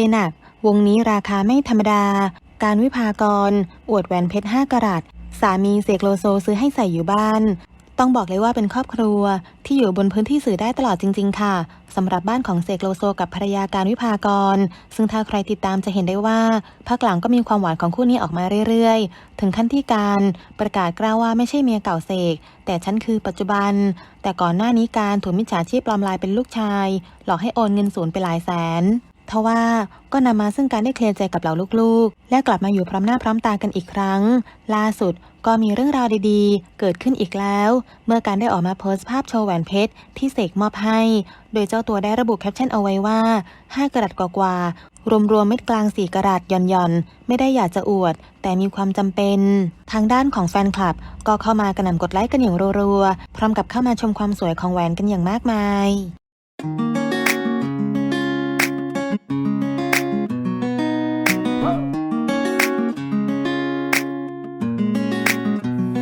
ย์หนัก วงนี้ราคาไม่ธรรมดา การวิพากร อวดแหวนเพชร 5กะรัต สามีเสกโลโซซื้อให้ใส่อยู่บ้าน ต้องบอกเลยว่าเป็นครอบครัว ที่อยู่บนพื้นที่สื่อได้ตลอดจริง ๆ ค่ะสำหรับบ้านของเสกโลโซกับภรรยาการวิพากร ซึ่งถ้าใครติดตามจะเห็นได้ว่าพักหลังก็มีความหวานของคู่นี้ออกมาเรื่อยๆ ถึงขั้นที่การประกาศกล้าวว่าไม่ใช่เมียเก่าเสก แต่ฉันคือปัจจุบัน แต่ก่อนหน้านี้การถูกมิจฉาชีพปลอมลายเป็นลูกชาย หลอกให้โอนเงินศูนย์ไปหลายแสน ทว่าก็นำมาซึ่งการได้เคลียร์ใจกับเหล่าลูกๆ และกลับมาอยู่พร้อมหน้าพร้อมตากันอีกครั้ง ล่าสุดก็มีเรื่องราวดีๆ เกิดขึ้นอีกแล้ว เมื่อการได้ออกมาโพสต์ภาพโชว์แหวนเพชรที่เสกมอบให้ โดยเจ้าตัวได้ระบุแคปชั่นเอาไว้ว่า 5 กรัตกว่าๆรวมๆเม็ดกลาง4กรัตหย่อนๆ ไม่ได้อยากจะอวด แต่มีความจำเป็น ทางด้านของแฟนคลับ ก็เข้ามากระหน่ำกดไลค์กันอย่างรัวๆพร้อมกับเข้ามาชมความสวยของแหวนกันอย่างมากมาย